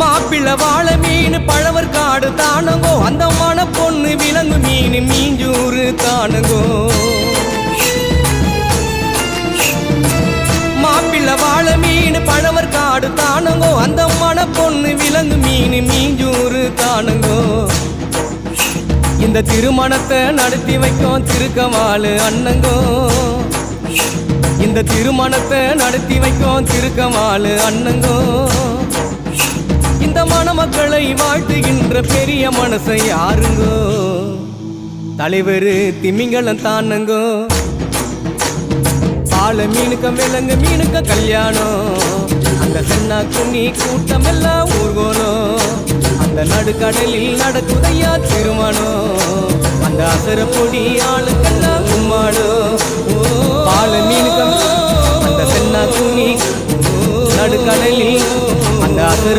மாப்பிள்ளை வாழ மீன் பழவர் காடு தானுங்கோ. அந்த மன பொண்ணு விலங்கு மீன் மீஞ்சூறு தானுங்கோ. மாப்பிள்ளை வாழ மீன் பழவர் காடு தானுங்கோ. அந்த மன பொண்ணு விலங்கு மீன் மீஞ்சூறு தானுங்கோ. இந்த திருமணத்தை நடத்தி வைக்கும் திருக்கமாலு அண்ணங்கோ. இந்த திருமணத்தை நடத்தி வைக்கும் திருக்கமாலு அண்ணங்கோ. மணமக்களை வாழ்த்துகின்ற பெரிய மனசை யாருங்கோ? தலைவர் திமிங்கலம் தானுங்கோ? பால மீனுக்க விலங்கு மீனுக்க கல்யாணம் அந்த சென்னா குன்னி கூட்டம் எல்லாம் ஊர்கோலம் அந்த நடுக்கடலில் நடக்குதையா திருமணம் அந்த அசர பொடி ஆளுக்கெல்லாம் கும்மாடும் பால மீனுக்க அந்த சென்னா குன்னி நடுக்கடலில் அந்த அசர